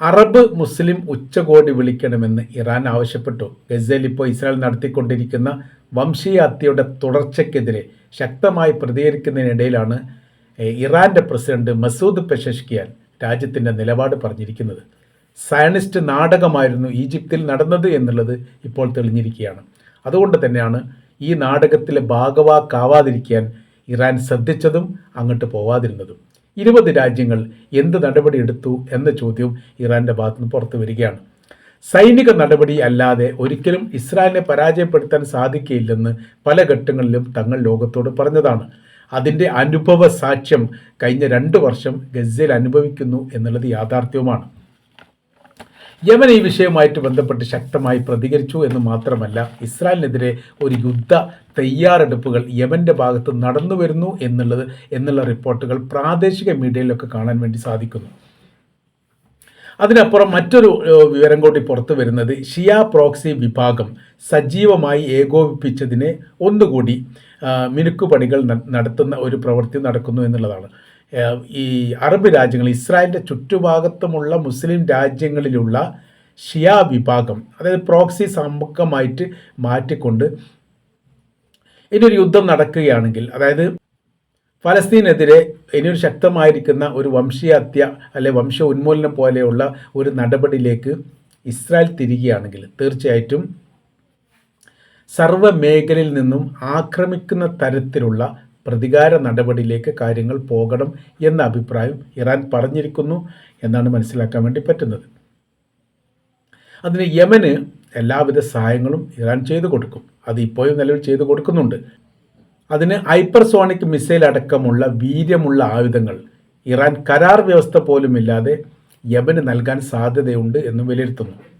Arab മുസ്ലിം ഉച്ചകോടി വിളിക്കണമെന്ന് Iran ആവശ്യപ്പെട്ടു. ഗസയിൽ ഇപ്പോൾ ഇസ്രായേൽ നടത്തിക്കൊണ്ടിരിക്കുന്ന വംശീയ ഹത്യയുടെ തുടർച്ചയ്ക്കെതിരെ ശക്തമായി പ്രതികരിക്കുന്നതിനിടയിലാണ് ഇറാന്റെ പ്രസിഡന്റ് മസൂദ് പെഷഷ്കിയാൻ രാജ്യത്തിന്റെ നിലപാട് പറഞ്ഞിരിക്കുന്നത്. സയനിസ്റ്റ് നാടകമായിരുന്നു ഈജിപ്തിൽ നടന്നത് എന്നുള്ളത് ഇപ്പോൾ തെളിഞ്ഞിരിക്കുകയാണ്. അതുകൊണ്ട് തന്നെയാണ് ഈ നാടകത്തിലെ ഭാഗവാക്കാവാതിരിക്കാൻ ഇറാൻ ശ്രദ്ധിച്ചതും അങ്ങോട്ട് പോവാതിരുന്നതും. ഇരുപത് രാജ്യങ്ങൾ എന്ത് നടപടി എടുത്തു എന്ന ചോദ്യവും ഇറാന്റെ ഭാഗത്തുനിന്ന് പുറത്തു വരികയാണ്. സൈനിക നടപടി അല്ലാതെ ഒരിക്കലും ഇസ്രായേലിനെ പരാജയപ്പെടുത്താൻ സാധിക്കില്ലെന്ന് പല ഘട്ടങ്ങളിലും തങ്ങൾ ലോകത്തോട് പറഞ്ഞതാണ്. അതിന്റെ അനുഭവ സാക്ഷ്യം കഴിഞ്ഞ രണ്ട് വർഷം ഗസയിൽ അനുഭവിക്കുന്നു എന്നുള്ളത് യാഥാർത്ഥ്യവുമാണ്. യമൻ ഈ വിഷയവുമായിട്ട് ബന്ധപ്പെട്ട് ശക്തമായി പ്രതികരിച്ചു എന്ന് മാത്രമല്ല ഇസ്രായേലിനെതിരെ ഒരു യുദ്ധ തയ്യാറെടുപ്പുകൾ യമന്റെ ഭാഗത്ത് നടന്നു വരുന്നു എന്നുള്ളത് എന്നുള്ള റിപ്പോർട്ടുകൾ പ്രാദേശിക മീഡിയയിലൊക്കെ കാണാൻ വേണ്ടി സാധിക്കുന്നു. അതിനപ്പുറം മറ്റൊരു വിവരം കൂടി പുറത്തു വരുന്നത് ഷിയ പ്രോക്സി വിഭാഗം സജീവമായി ഏകോപിപ്പിച്ചതിനെ ഒന്നുകൂടി മിനുക്കുപണികൾ നടത്തുന്ന ഒരു പ്രവൃത്തി നടക്കുന്നു എന്നുള്ളതാണ്. ഈ അറബ് രാജ്യങ്ങൾ ഇസ്രായേലിന്റെ ചുറ്റുഭാഗത്തുമുള്ള മുസ്ലിം രാജ്യങ്ങളിലുള്ള ഷിയ വിഭാഗം അതായത് പ്രോക്സി സമ്പർക്കമായിട്ട് മാറ്റിക്കൊണ്ട് ഇനിയൊരു യുദ്ധം നടക്കുകയാണെങ്കിൽ അതായത് ഫലസ്തീനെതിരെ ഇനിയൊരു ശക്തമായിരിക്കുന്ന ഒരു വംശീയ ഹത്യ അല്ലെ വംശ ഉന്മൂലനം പോലെയുള്ള ഒരു നടപടിയിലേക്ക് ഇസ്രായേൽ തിരികുകയാണെങ്കിൽ തീർച്ചയായിട്ടും സർവ മേഖലയിൽ നിന്നും ആക്രമിക്കുന്ന തരത്തിലുള്ള പ്രതികാര നടപടിയിലേക്ക് കാര്യങ്ങൾ പോകണം എന്ന അഭിപ്രായം ഇറാൻ പറഞ്ഞിരിക്കുന്നു എന്നാണ് മനസ്സിലാക്കാൻ വേണ്ടി പറ്റുന്നത്. അതിന് യമന് എല്ലാവിധ സഹായങ്ങളും ഇറാൻ ചെയ്തു കൊടുക്കും. അത് ഇപ്പോഴും നിലവിൽ ചെയ്തു കൊടുക്കുന്നുണ്ട്. അതിന് ഹൈപ്പർസോണിക് മിസൈൽ അടക്കമുള്ള വീര്യമുള്ള ആയുധങ്ങൾ ഇറാൻ കരാർ വ്യവസ്ഥ പോലുമില്ലാതെ യമന് നൽകാൻ സാധ്യതയുണ്ട് എന്ന് വിലയിരുത്തുന്നു.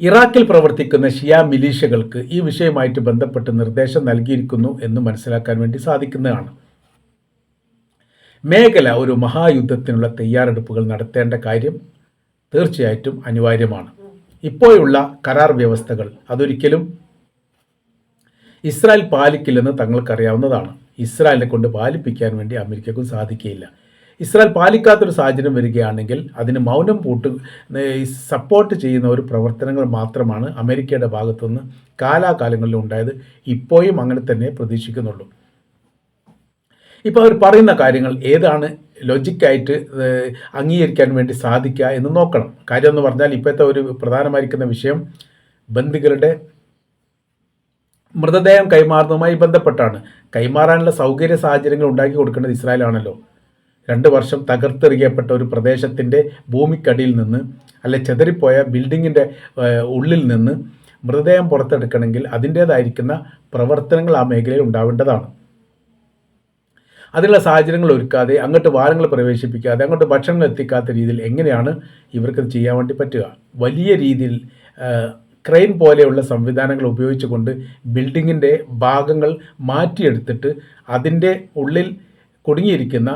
ഇറാഖിൽ പ്രവർത്തിക്കുന്ന ഷിയ മിലീഷ്യകൾക്ക് ഈ വിഷയമായിട്ട് ബന്ധപ്പെട്ട് നിർദ്ദേശം നൽകിയിരിക്കുന്നു എന്ന് മനസ്സിലാക്കാൻ വേണ്ടി സാധിക്കുന്നതാണ്. മേഖല ഒരു മഹായുദ്ധത്തിനുള്ള തയ്യാറെടുപ്പുകൾ നടത്തേണ്ട കാര്യം തീർച്ചയായിട്ടും അനിവാര്യമാണ്. ഇപ്പോഴുള്ള കരാർ വ്യവസ്ഥകൾ അതൊരിക്കലും ഇസ്രായേൽ പാലിക്കില്ലെന്ന് തങ്ങൾക്കറിയാവുന്നതാണ്. ഇസ്രായേലിനെ കൊണ്ട് പാലിപ്പിക്കാൻ വേണ്ടി അമേരിക്കക്കും സാധിക്കുകയില്ല. ഇസ്രായേൽ പാലിക്കാത്തൊരു സാഹചര്യം വരികയാണെങ്കിൽ അതിന് മൗനം പൂട്ട് സപ്പോർട്ട് ചെയ്യുന്ന ഒരു പ്രവർത്തനങ്ങൾ മാത്രമാണ് അമേരിക്കയുടെ ഭാഗത്തുനിന്ന് കാലാകാലങ്ങളിൽ ഉണ്ടായത്. ഇപ്പോഴും അങ്ങനെ തന്നെ പ്രതീക്ഷിക്കുന്നുള്ളൂ. ഇപ്പോൾ അവർ പറയുന്ന കാര്യങ്ങൾ ഏതാണ് ലോജിക്കായിട്ട് അംഗീകരിക്കാൻ വേണ്ടി സാധിക്കുക എന്ന് നോക്കണം. കാര്യം എന്ന് പറഞ്ഞാൽ ഇപ്പോഴത്തെ ഒരു പ്രധാനമായിരിക്കുന്ന വിഷയം ബന്ദികളുടെ മൃതദേഹം കൈമാറുന്നതുമായി ബന്ധപ്പെട്ടാണ്. കൈമാറാനുള്ള സൗകര്യ സാഹചര്യങ്ങൾ ഉണ്ടാക്കി കൊടുക്കേണ്ടത് ഇസ്രായേലാണല്ലോ. രണ്ട് വർഷം തകർത്തെറിയപ്പെട്ട ഒരു പ്രദേശത്തിന്റെ ഭൂമിക്കടിയിൽ നിന്ന് അല്ലെ ചെതറിപ്പോയ ബിൽഡിങ്ങിന്റെ ഉള്ളിൽ നിന്ന് മൃതദേഹം പുറത്തെടുക്കണമെങ്കിൽ അതിന്റേതായിരിക്കുന്ന പ്രവർത്തനങ്ങൾ ആ മേഖലയിൽ ഉണ്ടാവേണ്ടതാണ്. അതിനുള്ള സാഹചര്യങ്ങൾ ഒരുക്കാതെ അങ്ങോട്ട് വാഹനങ്ങൾ പ്രവേശിപ്പിക്കാതെ അങ്ങോട്ട് ഭക്ഷണങ്ങൾ എത്തിക്കാത്ത രീതിയിൽ എങ്ങനെയാണ് ഇവർക്കത് ചെയ്യാൻ വേണ്ടി പറ്റുക? വലിയ രീതിയിൽ ക്രെയിൻ പോലെയുള്ള സംവിധാനങ്ങൾ ഉപയോഗിച്ചുകൊണ്ട് ബിൽഡിങ്ങിന്റെ ഭാഗങ്ങൾ മാറ്റിയെടുത്തിട്ട് അതിന്റെ ഉള്ളിൽ കുടുങ്ങിയിരിക്കുന്ന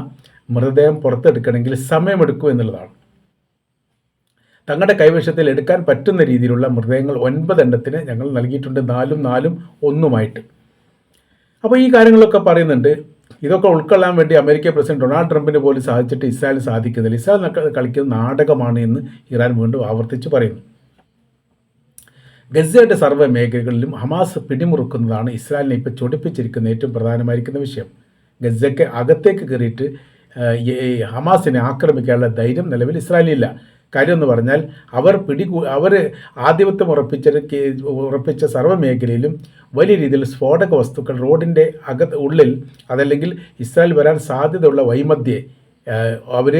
മൃതദേഹം പുറത്തെടുക്കണമെങ്കിൽ സമയമെടുക്കും എന്നുള്ളതാണ്. തങ്ങളുടെ കൈവശത്തിൽ എടുക്കാൻ പറ്റുന്ന രീതിയിലുള്ള മൃതദേഹങ്ങൾ ഒൻപത് എണ്ണത്തിന് ഞങ്ങൾ നൽകിയിട്ടുണ്ട്. നാലും നാലും ഒന്നുമായിട്ട്. അപ്പോൾ ഈ കാര്യങ്ങളൊക്കെ പറയുന്നുണ്ട്. ഇതൊക്കെ ഉൾക്കൊള്ളാൻ വേണ്ടി അമേരിക്ക പ്രസിഡന്റ് ഡൊണാൾഡ് ട്രംപിന് പോലും സാധിച്ചിട്ട് ഇസ്രായേൽ സാധിക്കുന്നില്ല. ഇസ്രായേൽ കളിക്കുന്ന നാടകമാണ് എന്ന് ഇറാൻ വീണ്ടും ആവർത്തിച്ച് പറയുന്നു. ഗസയുടെ സർവ മേഖലകളിലും ഹമാസ് പിടിമുറുക്കുന്നതാണ് ഇസ്രായേലിനെ ഇപ്പോൾ ചൊടിപ്പിച്ചിരിക്കുന്ന ഏറ്റവും പ്രധാനമായിരിക്കുന്ന വിഷയം. ഗസയ്ക്ക് അകത്തേക്ക് കയറിയിട്ട് ഹമാസിനെ ആക്രമിക്കാനുള്ള ധൈര്യം നിലവിൽ ഇസ്രായേലില്ല കാര്യം എന്ന് പറഞ്ഞാൽ അവർ പിടികൂ അവർ ആധിപത്യം ഉറപ്പിച്ച ഉറപ്പിച്ച സർവമേഖലയിലും വലിയ രീതിയിൽ സ്ഫോടക വസ്തുക്കൾ റോഡിന്റെ അകത്ത് ഉള്ളിൽ അതല്ലെങ്കിൽ ഇസ്രായേൽ വരാൻ സാധ്യതയുള്ള വൈമധ്യേ അവർ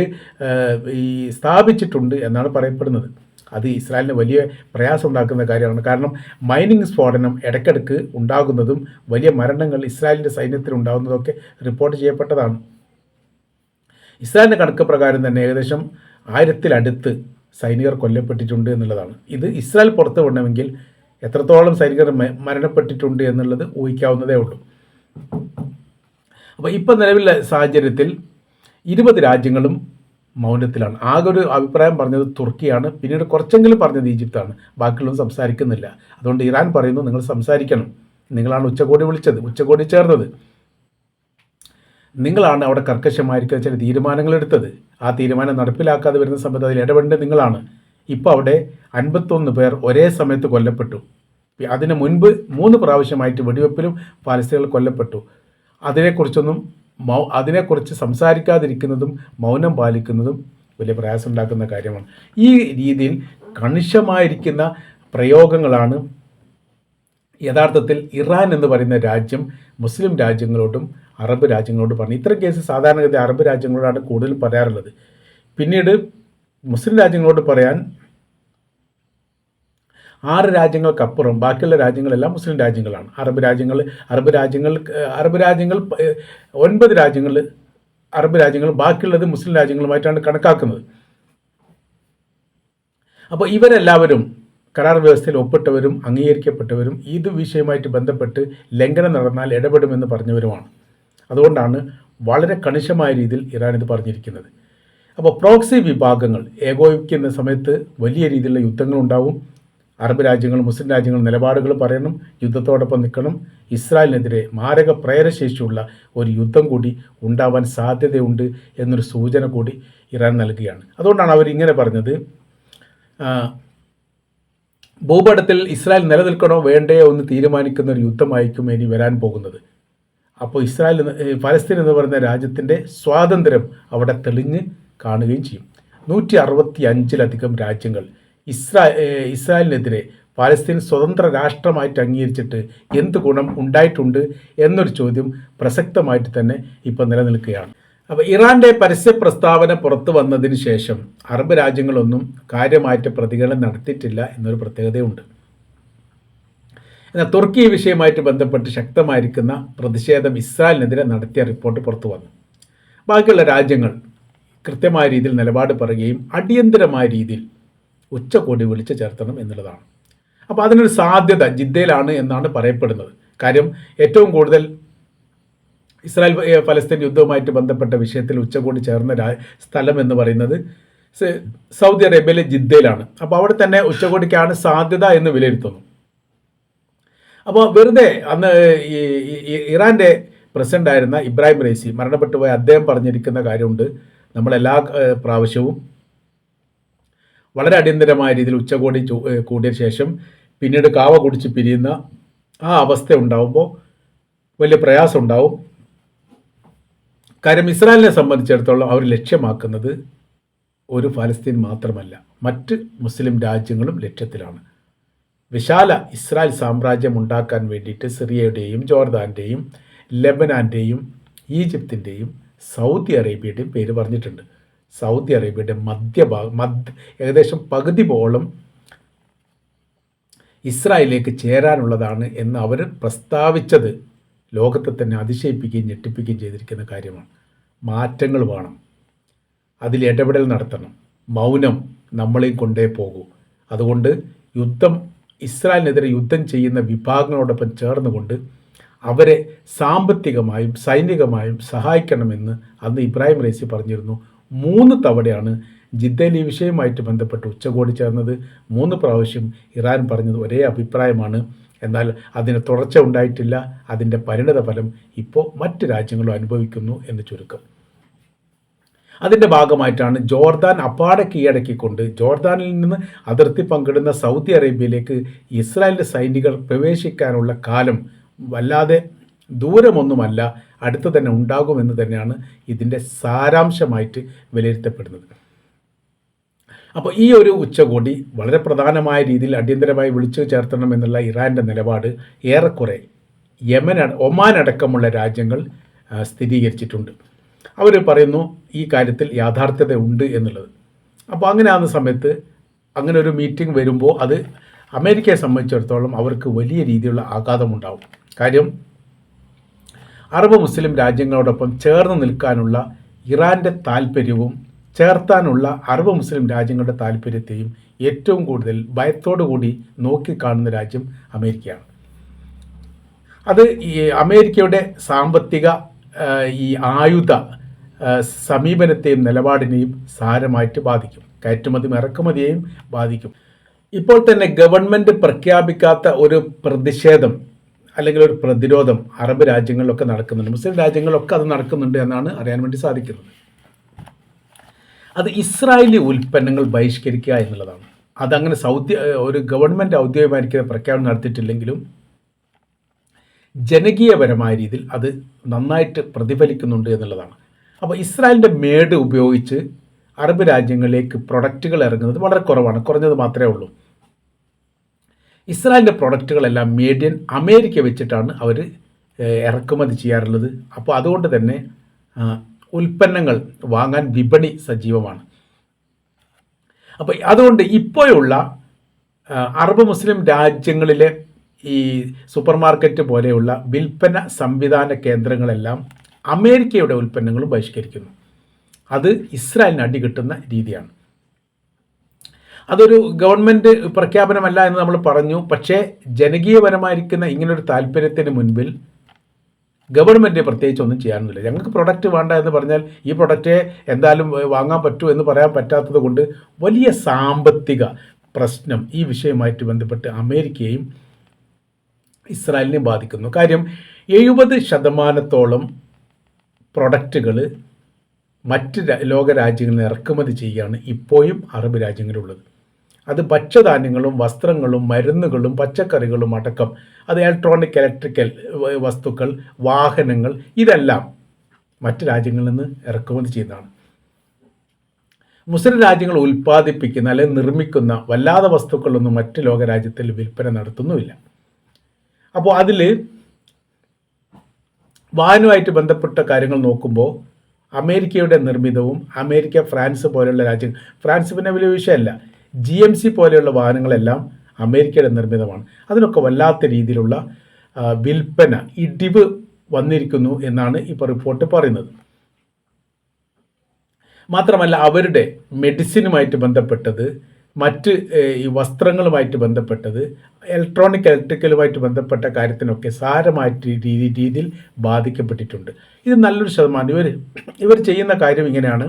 ഈ സ്ഥാപിച്ചിട്ടുണ്ട് എന്നാണ് പറയപ്പെടുന്നത്. അത് ഇസ്രായേലിന് വലിയ പ്രയാസം ഉണ്ടാക്കുന്ന കാര്യമാണ്. കാരണം മൈനിങ് സ്ഫോടനം ഇടയ്ക്കിടയ്ക്ക് ഉണ്ടാകുന്നതും വലിയ മരണങ്ങൾ ഇസ്രായേലിന്റെ സൈന്യത്തിൽ ഉണ്ടാകുന്നതൊക്കെ റിപ്പോർട്ട് ചെയ്യപ്പെട്ടതാണ്. ഇസ്രായേലിന്റെ കണക്ക് പ്രകാരം തന്നെ ഏകദേശം ആയിരത്തിലടുത്ത് സൈനികർ കൊല്ലപ്പെട്ടിട്ടുണ്ട് എന്നുള്ളതാണ്. ഇത് ഇസ്രായേൽ പുറത്തു വിടണമെങ്കിൽ എത്രത്തോളം സൈനികർ മരണപ്പെട്ടിട്ടുണ്ട് എന്നുള്ളത് ഊഹിക്കാവുന്നതേ ഉള്ളൂ. അപ്പോൾ ഇപ്പം നിലവിലെ സാഹചര്യത്തിൽ ഇരുപത് രാജ്യങ്ങളും മൗനത്തിലാണ്. ആകെ ഒരു അഭിപ്രായം പറഞ്ഞത് തുർക്കിയാണ് പിന്നീട് കുറച്ചെങ്കിലും പറഞ്ഞത് ഈജിപ്താണ്. ബാക്കിയുള്ളത് സംസാരിക്കുന്നില്ല. അതുകൊണ്ട് ഇറാൻ പറയുന്നു നിങ്ങൾ സംസാരിക്കണം. നിങ്ങളാണ് ഉച്ചകോടി വിളിച്ചത് ഉച്ചകോടി ചേർന്നത്. നിങ്ങളാണ് അവിടെ കർക്കശമായിരിക്കുന്ന ചില തീരുമാനങ്ങൾ എടുത്തത് ആ തീരുമാനം നടപ്പിലാക്കാതെ വരുന്ന സമയത്ത് അതിൽ ഇടപെടേണ്ടത് നിങ്ങളാണ്. ഇപ്പോൾ അവിടെ അൻപത്തൊന്ന് പേർ ഒരേ സമയത്ത് കൊല്ലപ്പെട്ടു. അതിന് മുൻപ് മൂന്ന് പ്രാവശ്യമായിട്ട് വെടിവെപ്പിലും പാലസ്തീനികൾ കൊല്ലപ്പെട്ടു. അതിനെക്കുറിച്ചൊന്നും മൗ അതിനെക്കുറിച്ച് സംസാരിക്കാതിരിക്കുന്നതും മൗനം പാലിക്കുന്നതും വലിയ പ്രയാസമുണ്ടാക്കുന്ന കാര്യമാണ്. ഈ രീതിയിൽ കണിശമായിരിക്കുന്ന പ്രയോഗങ്ങളാണ് യഥാർത്ഥത്തിൽ ഇറാൻ എന്ന് പറയുന്ന രാജ്യം മുസ്ലിം രാജ്യങ്ങളോടും അറബ് രാജ്യങ്ങളോടും പറഞ്ഞു ഇത്തരം കേസ് സാധാരണഗതി അറബ് രാജ്യങ്ങളോടാണ് കൂടുതൽ പറയാറുള്ളത്. പിന്നീട് മുസ്ലിം രാജ്യങ്ങളോട് പറയാൻ ആറ് രാജ്യങ്ങൾക്കപ്പുറം ബാക്കിയുള്ള രാജ്യങ്ങളെല്ലാം മുസ്ലിം രാജ്യങ്ങളാണ്. അറബ് രാജ്യങ്ങൾ അറബ് രാജ്യങ്ങൾ അറബ് രാജ്യങ്ങൾ ഒൻപത് രാജ്യങ്ങൾ അറബ് രാജ്യങ്ങൾ ബാക്കിയുള്ളത് മുസ്ലിം രാജ്യങ്ങളുമായിട്ടാണ് കണക്കാക്കുന്നത്. അപ്പോൾ ഇവരെല്ലാവരും കരാർ വ്യവസ്ഥയിൽ ഒപ്പിട്ടവരും അംഗീകരിക്കപ്പെട്ടവരും ഇത് വിഷയമായിട്ട് ബന്ധപ്പെട്ട് ലംഘനം നടന്നാൽ ഇടപെടുമെന്ന് പറഞ്ഞവരുമാണ്. അതുകൊണ്ടാണ് വളരെ കണിശമായ രീതിയിൽ ഇറാൻ ഇത് പറഞ്ഞിരിക്കുന്നത്. അപ്പോൾ പ്രോക്സി വിഭാഗങ്ങൾ ഏകോപിക്കുന്ന സമയത്ത് വലിയ രീതിയിലുള്ള യുദ്ധങ്ങൾ ഉണ്ടാവും. അറബ് രാജ്യങ്ങൾ മുസ്ലിം രാജ്യങ്ങൾ നിലപാടുകൾ പറയണം യുദ്ധത്തോടൊപ്പം നിൽക്കണം. ഇസ്രായേലിനെതിരെ മാരക പ്രേരശേഷിയുള്ള ഒരു യുദ്ധം കൂടി ഉണ്ടാവാൻ സാധ്യതയുണ്ട് എന്നൊരു സൂചന കൂടി ഇറാൻ നൽകുകയാണ്. അതുകൊണ്ടാണ് അവർ ഇങ്ങനെ പറഞ്ഞത് ഭൂപടത്തിൽ ഇസ്രായേൽ നിലനിൽക്കണോ വേണ്ടയോ എന്ന് തീരുമാനിക്കുന്ന ഒരു യുദ്ധമായിരിക്കും ഇനി വരാൻ പോകുന്നത്. അപ്പോൾ ഇസ്രായേൽ ഫലസ്തീൻ എന്ന് പറയുന്ന രാജ്യത്തിന്റെ സ്വാതന്ത്ര്യം അവിടെ തെളിഞ്ഞ് കാണുകയും ചെയ്യും. നൂറ്റി അറുപത്തി അഞ്ചിലധികം രാജ്യങ്ങൾ ഇസ്രാ ഇസ്രായേലിനെതിരെ പാലസ്തീൻ സ്വതന്ത്ര രാഷ്ട്രമായിട്ട് അംഗീകരിച്ചിട്ട് എന്ത് ഗുണം ഉണ്ടായിട്ടുണ്ട് എന്നൊരു ചോദ്യം പ്രസക്തമായിട്ട് തന്നെ ഇപ്പോൾ നിലനിൽക്കുകയാണ്. അപ്പോൾ ഇറാന്റെ പരസ്യ പ്രസ്താവന പുറത്തു വന്നതിന് ശേഷം അറബ് രാജ്യങ്ങളൊന്നും കാര്യമായിട്ട് പ്രതികരണം നടത്തിയിട്ടില്ല എന്നൊരു പ്രത്യേകതയുണ്ട്. എന്നാൽ തുർക്കി വിഷയമായിട്ട് ബന്ധപ്പെട്ട് ശക്തമായിരിക്കുന്ന പ്രതിഷേധം ഇസ്രായേലിനെതിരെ നടത്തിയ റിപ്പോർട്ട് പുറത്തു വന്നു. ബാക്കിയുള്ള രാജ്യങ്ങൾ കൃത്യമായ രീതിയിൽ നിലപാട് പറയുകയും അടിയന്തരമായ രീതിയിൽ ഉച്ചകോടി വിളിച്ചു ചേർത്തണം എന്നുള്ളതാണ്. അപ്പോൾ അതിനൊരു സാധ്യത ജിദ്ദയിലാണ് എന്നാണ് പറയപ്പെടുന്നത്. കാര്യം ഏറ്റവും കൂടുതൽ ഇസ്രായേൽ ഫലസ്തീൻ യുദ്ധവുമായിട്ട് ബന്ധപ്പെട്ട വിഷയത്തിൽ ഉച്ചകോടി ചേർന്ന സ്ഥലം എന്ന് പറയുന്നത് സൗദി അറേബ്യയിലെ ജിദ്ദയിലാണ്. അപ്പോൾ അവിടെ തന്നെ ഉച്ചകോടിക്കാണ് സാധ്യത എന്ന് വിലയിരുത്തുന്നു. അപ്പോൾ വെറുതെ അന്ന് ഈ ഇറാന്റെ പ്രസിഡന്റ് ആയിരുന്ന ഇബ്രാഹിം റൈസി മരണപ്പെട്ടു പോയ അദ്ദേഹം പറഞ്ഞിരിക്കുന്ന കാര്യമുണ്ട്. നമ്മളെല്ലാ പ്രാവശ്യവും വളരെ അടിയന്തരമായ രീതിയിൽ ഉച്ചകോടി കൂടിയ ശേഷം പിന്നീട് കാവ കുടിച്ച് പിരിയുന്ന ആ അവസ്ഥ ഉണ്ടാവുമ്പോൾ വലിയ പ്രയാസം ഉണ്ടാവും. കാര്യം ഇസ്രായേലിനെ സംബന്ധിച്ചിടത്തോളം അവർ ലക്ഷ്യമാക്കുന്നത് ഒരു ഫലസ്തീൻ മാത്രമല്ല. മറ്റ് മുസ്ലിം രാജ്യങ്ങളും ലക്ഷ്യത്തിലാണ്. വിശാല ഇസ്രായേൽ സാമ്രാജ്യം ഉണ്ടാക്കാൻ വേണ്ടിയിട്ട് സിറിയയുടെയും ജോർദാന്റെയും ലെബനാന്റെയും ഈജിപ്തിന്റെയും സൗദി അറേബ്യയുടെയും പേര് പറഞ്ഞിട്ടുണ്ട്. സൗദി അറേബ്യയുടെ മധ്യഭാഗം മധ്യ ഏകദേശം പകുതി പോളം ഇസ്രായേലിലേക്ക് ചേരാനുള്ളതാണ് എന്ന് അവർ പ്രസ്താവിച്ചത്. ലോകത്തെ തന്നെ അതിശയിപ്പിക്കുകയും ഞെട്ടിപ്പിക്കുകയും ചെയ്തിരിക്കുന്ന കാര്യമാണ്. മാറ്റങ്ങൾ വേണം. അതിൽ ഇടപെടൽ നടത്തണം. മൗനം നമ്മളെയും കൊണ്ടേ പോകൂ. അതുകൊണ്ട് യുദ്ധം ഇസ്രായേലിനെതിരെ യുദ്ധം ചെയ്യുന്ന വിഭാഗങ്ങളോടൊപ്പം ചേർന്നുകൊണ്ട് അവരെ സാമ്പത്തികമായും സൈനികമായും സഹായിക്കണമെന്ന് അന്ന് ഇബ്രാഹിം റൈസി പറഞ്ഞിരുന്നു. മൂന്ന് തവണയാണ് ജിദ്ദയിൽ ഈ വിഷയവുമായിട്ട് ബന്ധപ്പെട്ട് ഉച്ചകോടി ചേർന്നത്. മൂന്ന് പ്രാവശ്യം ഇറാൻ പറഞ്ഞത് ഒരേ അഭിപ്രായമാണ്. എന്നാൽ അതിന് തുടർച്ച ഉണ്ടായിട്ടില്ല. അതിന്റെ പരിണിത ഫലം ഇപ്പോൾ മറ്റ് രാജ്യങ്ങളും അനുഭവിക്കുന്നു എന്ന് ചുരുക്കം. അതിന്റെ ഭാഗമായിട്ടാണ് ജോർദാൻ അപ്പാടെ കീഴടക്കിക്കൊണ്ട് ജോർദാനിൽ നിന്ന് അതിർത്തി പങ്കിടുന്ന സൗദി അറേബ്യയിലേക്ക് ഇസ്രായേലിന്റെ സൈനികർ പ്രവേശിക്കാനുള്ള കാലം വല്ലാതെ ദൂരമൊന്നുമല്ല. അടുത്ത് തന്നെ ഉണ്ടാകുമെന്ന് തന്നെയാണ് ഇതിന്റെ സാരാംശമായിട്ട് വിലയിരുത്തപ്പെടുന്നത്. അപ്പോൾ ഈ ഒരു ഉച്ചകോടി വളരെ പ്രധാനമായ രീതിയിൽ അടിയന്തരമായി വിളിച്ചു ചേർത്തണം എന്നുള്ള ഇറാന്റെ നിലപാട് ഏറെക്കുറെ യമൻ ഒമാൻ അടക്കമുള്ള രാജ്യങ്ങൾ സ്ഥിരീകരിച്ചിട്ടുണ്ട്. അവർ പറയുന്നു ഈ കാര്യത്തിൽ യാഥാർത്ഥ്യത ഉണ്ട് എന്നുള്ളത്. അപ്പോൾ അങ്ങനെ ആകുന്ന സമയത്ത് അങ്ങനെ ഒരു മീറ്റിംഗ് വരുമ്പോൾ അത് അമേരിക്കയെ സംബന്ധിച്ചിടത്തോളം അവർക്ക് വലിയ രീതിയിലുള്ള ആഘാതമുണ്ടാവും കാര്യം അറബ് മുസ്ലിം രാജ്യങ്ങളോടൊപ്പം ചേർന്ന് നിൽക്കാനുള്ള ഇറാന്റെ താല്പര്യവും ചേർത്താനുള്ള അറബ് മുസ്ലിം രാജ്യങ്ങളുടെ താല്പര്യത്തെയും ഏറ്റവും കൂടുതൽ ഭയത്തോടു കൂടി നോക്കിക്കാണുന്ന രാജ്യം അമേരിക്കയാണ്. അത് ഈ അമേരിക്കയുടെ സാമ്പത്തിക ഈ ആയുധ സമീപനത്തെയും നിലപാടിനെയും സാരമായിട്ട് ബാധിക്കും. കയറ്റുമതിയും ഇറക്കുമതിയെയും ബാധിക്കും. ഇപ്പോൾ തന്നെ ഗവൺമെന്റ് പ്രഖ്യാപിക്കാത്ത ഒരു പ്രതിഷേധം അല്ലെങ്കിൽ ഒരു പ്രതിരോധം അറബ് രാജ്യങ്ങളിലൊക്കെ നടക്കുന്നുണ്ട്. മുസ്ലിം രാജ്യങ്ങളിലൊക്കെ അത് നടക്കുന്നുണ്ട് എന്നാണ് അറിയാൻ വേണ്ടി സാധിക്കുന്നത്. അത് ഇസ്രായേലി ഉൽപ്പന്നങ്ങൾ ബഹിഷ്കരിക്കുക എന്നുള്ളതാണ്. അതങ്ങനെ സൗദി ഒരു ഗവൺമെന്റ് ഔദ്യോഗികമായിരിക്കുന്ന പ്രഖ്യാപനം നടത്തിയിട്ടില്ലെങ്കിലും ജനകീയപരമായ രീതിയിൽ അത് നന്നായിട്ട് പ്രതിഫലിക്കുന്നുണ്ട് എന്നുള്ളതാണ്. അപ്പോൾ ഇസ്രായേലിന്റെ മേഡ് ഉപയോഗിച്ച് അറബ് രാജ്യങ്ങളിലേക്ക് പ്രൊഡക്റ്റുകൾ ഇറങ്ങുന്നത് വളരെ കുറവാണ്. കുറഞ്ഞത് മാത്രമേ ഉള്ളൂ. ഇസ്രായേലിന്റെ പ്രൊഡക്റ്റുകളെല്ലാം മേഡിയൻ അമേരിക്ക വെച്ചിട്ടാണ് അവർ ഇറക്കുമതി ചെയ്യാറുള്ളത്. അപ്പോൾ അതുകൊണ്ട് തന്നെ ഉൽപ്പന്നങ്ങൾ വാങ്ങാൻ വിപണി സജീവമാണ്. അപ്പോൾ അതുകൊണ്ട് ഇപ്പോഴുള്ള അറബ് മുസ്ലിം രാജ്യങ്ങളിലെ ഈ സൂപ്പർ മാർക്കറ്റ് പോലെയുള്ള വിൽപ്പന സംവിധാന കേന്ദ്രങ്ങളെല്ലാം അമേരിക്കയുടെ ഉൽപ്പന്നങ്ങളും ബഹിഷ്കരിക്കുന്നു. അത് ഇസ്രായേലിന് അടി കിട്ടുന്ന രീതിയാണ്. അതൊരു ഗവൺമെന്റ് പ്രഖ്യാപനമല്ല എന്ന് നമ്മൾ പറഞ്ഞു. പക്ഷേ ജനകീയപരമായിരിക്കുന്ന ഇങ്ങനൊരു താല്പര്യത്തിന് മുൻപിൽ ഗവൺമെന്റ് പ്രത്യേകിച്ച് ഒന്നും ചെയ്യാനൊന്നുമില്ല. ഞങ്ങൾക്ക് പ്രൊഡക്റ്റ് വേണ്ട എന്ന് പറഞ്ഞാൽ ഈ പ്രൊഡക്റ്റ് എന്തായാലും വാങ്ങാൻ പറ്റൂ എന്ന് പറയാൻ പറ്റാത്തത് കൊണ്ട് വലിയ സാമ്പത്തിക പ്രശ്നം ഈ വിഷയമായിട്ട് ബന്ധപ്പെട്ട് അമേരിക്കയും ഇസ്രായേലിനെയും ബാധിക്കുന്നു. കാര്യം എഴുപത് ശതമാനത്തോളം പ്രൊഡക്റ്റുകൾ മറ്റ് ലോകരാജ്യങ്ങളിൽ ഇറക്കുമതി ചെയ്യുകയാണ് ഇപ്പോഴും അറബ് രാജ്യങ്ങളിലുള്ളത്. അത് ഭക്ഷ്യധാന്യങ്ങളും വസ്ത്രങ്ങളും മരുന്നുകളും പച്ചക്കറികളും അടക്കം. അത് ഇലക്ട്രോണിക് ഇലക്ട്രിക്കൽ വസ്തുക്കൾ വാഹനങ്ങൾ ഇതെല്ലാം മറ്റ് രാജ്യങ്ങളിൽ നിന്ന് ഇറക്കുമതി ചെയ്യുന്നതാണ്. മുസ്ലിം രാജ്യങ്ങൾ ഉൽപ്പാദിപ്പിക്കുന്ന അല്ലെങ്കിൽ നിർമ്മിക്കുന്ന വല്ലാതെ വസ്തുക്കളൊന്നും മറ്റ് ലോകരാജ്യത്തിൽ വിൽപ്പന നടത്തുന്നുമില്ല. അപ്പോൾ അതിൽ വാഹനവുമായിട്ട് ബന്ധപ്പെട്ട കാര്യങ്ങൾ നോക്കുമ്പോൾ അമേരിക്കയുടെ നിർമ്മിതവും അമേരിക്ക ഫ്രാൻസ് പോലെയുള്ള രാജ്യങ്ങൾ ഫ്രാൻസ് പിന്നെ വലിയ വിഷയമല്ല. ജി എം സി പോലെയുള്ള വാഹനങ്ങളെല്ലാം അമേരിക്കയുടെ നിർമ്മിതമാണ്. അതിനൊക്കെ വല്ലാത്ത രീതിയിലുള്ള വിൽപ്പന ഇടിവ് വന്നിരിക്കുന്നു എന്നാണ് ഇപ്പോൾ റിപ്പോർട്ട് പറയുന്നത്. മാത്രമല്ല അവരുടെ മെഡിസിനുമായിട്ട് ബന്ധപ്പെട്ടത് മറ്റ് ഈ വസ്ത്രങ്ങളുമായിട്ട് ബന്ധപ്പെട്ടത് ഇലക്ട്രോണിക് ഇലക്ട്രിക്കലുമായിട്ട് ബന്ധപ്പെട്ട കാര്യത്തിനൊക്കെ സാരമായിട്ട് രീതിയിൽ ബാധിക്കപ്പെട്ടിട്ടുണ്ട്. ഇത് നല്ലൊരു ശതമാനം. ഇവർ ഇവർ ചെയ്യുന്ന കാര്യം ഇങ്ങനെയാണ്.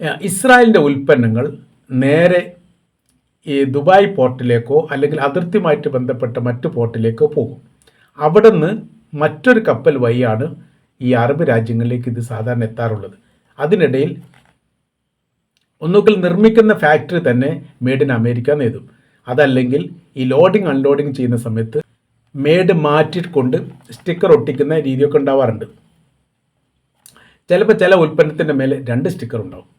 ഇസ്രായേലിന്റെ ഉൽപ്പന്നങ്ങൾ നേരെ ഈ ദുബായ് പോർട്ടിലേക്കോ അല്ലെങ്കിൽ അതിർത്തിയുമായിട്ട് ബന്ധപ്പെട്ട മറ്റു പോർട്ടിലേക്കോ പോകും. അവിടെ നിന്ന് മറ്റൊരു കപ്പൽ വഴിയാണ് ഈ അറബ് രാജ്യങ്ങളിലേക്ക് ഇത് സാധാരണ എത്താറുള്ളത്. അതിനിടയിൽ ഒന്നുകിൽ നിർമ്മിക്കുന്ന ഫാക്ടറി തന്നെ മെയ്ഡ് ഇൻ അമേരിക്ക നേതും അതല്ലെങ്കിൽ ഈ ലോഡിങ് അൺലോഡിങ് ചെയ്യുന്ന സമയത്ത് മേഡ് മാറ്റിക്കൊണ്ട് സ്റ്റിക്കർ ഒട്ടിക്കുന്ന രീതിയൊക്കെ ഉണ്ടാവാറുണ്ട്. ചിലപ്പോൾ ചില ഉൽപ്പന്നത്തിന്റെ മേലെ രണ്ട് സ്റ്റിക്കർ ഉണ്ടാവും.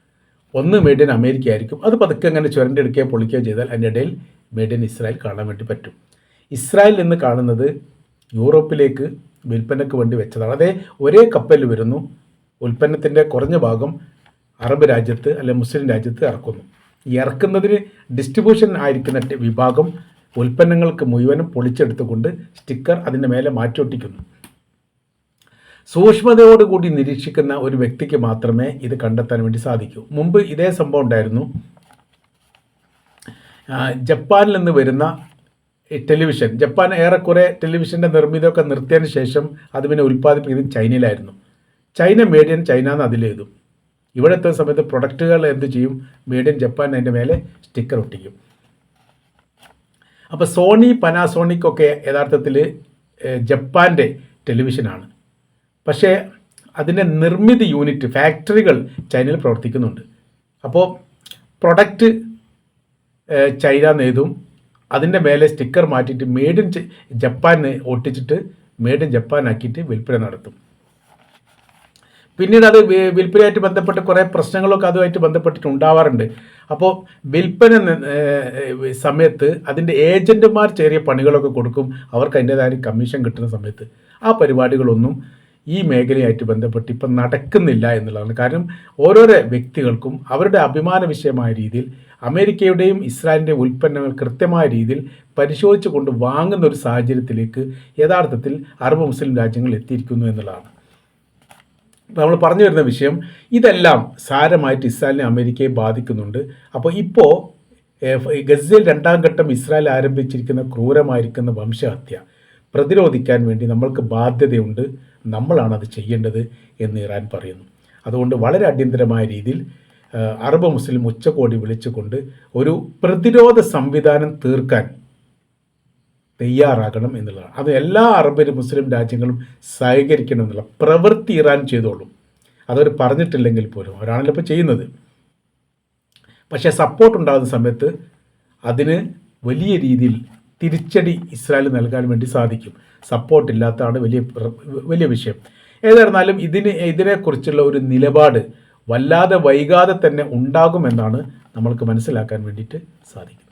ഒന്ന് മെയ്ഡ് ഇൻ അമേരിക്ക ആയിരിക്കും. അത് പതുക്കെ അങ്ങനെ ചുരണ്ടെടുക്കുകയോ പൊളിക്കുകയോ ചെയ്താൽ അതിന്റെ ഇടയിൽ മെയ്ഡ് ഇൻ ഇസ്രായേൽ കാണാൻ വേണ്ടി പറ്റും. ഇസ്രായേൽ എന്ന് കാണുന്നത് യൂറോപ്പിലേക്ക് വിൽപ്പനയ്ക്ക് വേണ്ടി വെച്ചതാണ്. അതേ ഒരേ കപ്പലിൽ വരുന്നു. ഉൽപ്പന്നത്തിന്റെ കുറഞ്ഞ ഭാഗം അറബ് രാജ്യത്ത് അല്ലെ മുസ്ലിം രാജ്യത്ത് ഇറക്കുന്നു. ഇറക്കുന്നതിന് ഡിസ്ട്രിബ്യൂഷൻ ആയിരിക്കുന്ന വിഭാഗം ഉൽപ്പന്നങ്ങൾക്ക് മുഴുവനും പൊളിച്ചെടുത്തുകൊണ്ട് സ്റ്റിക്കർ അതിന്റെ മേലെ മാറ്റിയൊട്ടിക്കുന്നു സൂക്ഷ്മതയോടുകൂടി നിരീക്ഷിക്കുന്ന ഒരു വ്യക്തിക്ക് മാത്രമേ ഇത് കണ്ടെത്താൻ വേണ്ടി സാധിക്കൂ. മുമ്പ് ഇതേ സംഭവം ഉണ്ടായിരുന്നു. ജപ്പാനിൽ നിന്ന് വരുന്ന ടെലിവിഷൻ ജപ്പാൻ ഏറെക്കുറെ ടെലിവിഷന്റെ നിർമ്മിതമൊക്കെ നിർത്തിയതിന് ശേഷം അത് പിന്നെ ഉൽപ്പാദിപ്പിക്കുന്നത് ചൈനയിലായിരുന്നു. ചൈന മേഡിയൻ ചൈന എന്ന് അതിലെഴുതും എത്തുന്ന സമയത്ത് പ്രൊഡക്റ്റുകൾ എന്ത് ചെയ്യും? മേഡ് ഇൻ ജപ്പാൻ അതിന്റെ മേലെ സ്റ്റിക്കർ ഒട്ടിക്കും. അപ്പോൾ സോണി പനാസോണിക്കൊക്കെ യഥാർത്ഥത്തിൽ ജപ്പാന്റെ ടെലിവിഷനാണ്. പക്ഷേ അതിന്റെ നിർമ്മിതി യൂണിറ്റ് ഫാക്ടറികൾ ചൈനയിൽ പ്രവർത്തിക്കുന്നുണ്ട്. അപ്പോൾ പ്രൊഡക്റ്റ് ചൈന നെയ്തും അതിന്റെ മേലെ സ്റ്റിക്കർ മാറ്റിയിട്ട് മെയ്ഡ് ഇൻ ജപ്പാൻ ഒട്ടിച്ചിട്ട് മെയ്ഡ് ഇൻ ജപ്പാൻ ആക്കിയിട്ട് വിൽപ്പന നടത്തും. പിന്നീട് അത് വിൽപ്പനയായിട്ട് ബന്ധപ്പെട്ട് കുറേ പ്രശ്നങ്ങളൊക്കെ അതുമായിട്ട് ബന്ധപ്പെട്ടിട്ട് ഉണ്ടാവാറുണ്ട്. അപ്പോൾ വിൽപ്പന സമയത്ത് അതിന്റെ ഏജന്റുമാർ ചെറിയ പണികളൊക്കെ കൊടുക്കും. അവർക്ക് അതിന്റെതായ കമ്മീഷൻ കിട്ടുന്ന സമയത്ത് ആ പരിപാടികളൊന്നും ഈ മേഖലയായിട്ട് ബന്ധപ്പെട്ട് ഇപ്പം നടക്കുന്നില്ല എന്നുള്ളതാണ്. കാരണം ഓരോരോ വ്യക്തികൾക്കും അവരുടെ അഭിമാന വിഷയമായ രീതിയിൽ അമേരിക്കയുടെയും ഇസ്രായേലിന്റെയും ഉൽപ്പന്നങ്ങൾ കൃത്യമായ രീതിയിൽ പരിശോധിച്ചു കൊണ്ട് വാങ്ങുന്ന ഒരു സാഹചര്യത്തിലേക്ക് യഥാർത്ഥത്തിൽ അറബ് മുസ്ലിം രാജ്യങ്ങൾ എത്തിയിരിക്കുന്നു എന്നുള്ളതാണ്. നമ്മൾ പറഞ്ഞു വരുന്ന വിഷയം ഇതെല്ലാം സാരമായിട്ട് ഇസ്രായേലിനെ അമേരിക്കയെ ബാധിക്കുന്നുണ്ട്. അപ്പോൾ ഇപ്പോൾ ഗസയിൽ രണ്ടാം ഘട്ടം ഇസ്രായേൽ ആരംഭിച്ചിരിക്കുന്ന ക്രൂരമായിരിക്കുന്ന വംശഹത്യ പ്രതിരോധിക്കാൻ വേണ്ടി നമ്മൾക്ക് ബാധ്യതയുണ്ട്. നമ്മളാണ് അത് ചെയ്യേണ്ടത് എന്ന് ഇറാൻ പറയുന്നു. അതുകൊണ്ട് വളരെ അടിയന്തരമായ രീതിയിൽ അറബ് മുസ്ലിം ഉച്ചകോടി വിളിച്ചുകൊണ്ട് ഒരു പ്രതിരോധ സംവിധാനം തീർക്കാൻ തയ്യാറാകണം എന്നുള്ളതാണ്. അത് എല്ലാ അറബ് മുസ്ലിം രാജ്യങ്ങളും സഹകരിക്കണം എന്നുള്ള പ്രവൃത്തി ഇറാൻ ചെയ്തോളും. അതവർ പറഞ്ഞിട്ടില്ലെങ്കിൽ പോലും അവരാണല്ലോ ഇപ്പോൾ ചെയ്യുന്നത്. പക്ഷേ സപ്പോർട്ട് ഉണ്ടാകുന്ന സമയത്ത് അതിന് വലിയ രീതിയിൽ തിരിച്ചടി ഇസ്രായേൽ നൽകാൻ വേണ്ടി സാധിക്കും. സപ്പോർട്ട് ഇല്ലാത്തതാണ് വലിയ വലിയ വിഷയം. ഏതായിരുന്നാലും ഇതിന് ഇതിനെക്കുറിച്ചുള്ള ഒരു നിലപാട് വല്ലാതെ വൈകാതെ തന്നെ ഉണ്ടാകുമെന്നാണ് നമ്മൾക്ക് മനസ്സിലാക്കാൻ വേണ്ടിയിട്ട് സാധിക്കുന്നത്.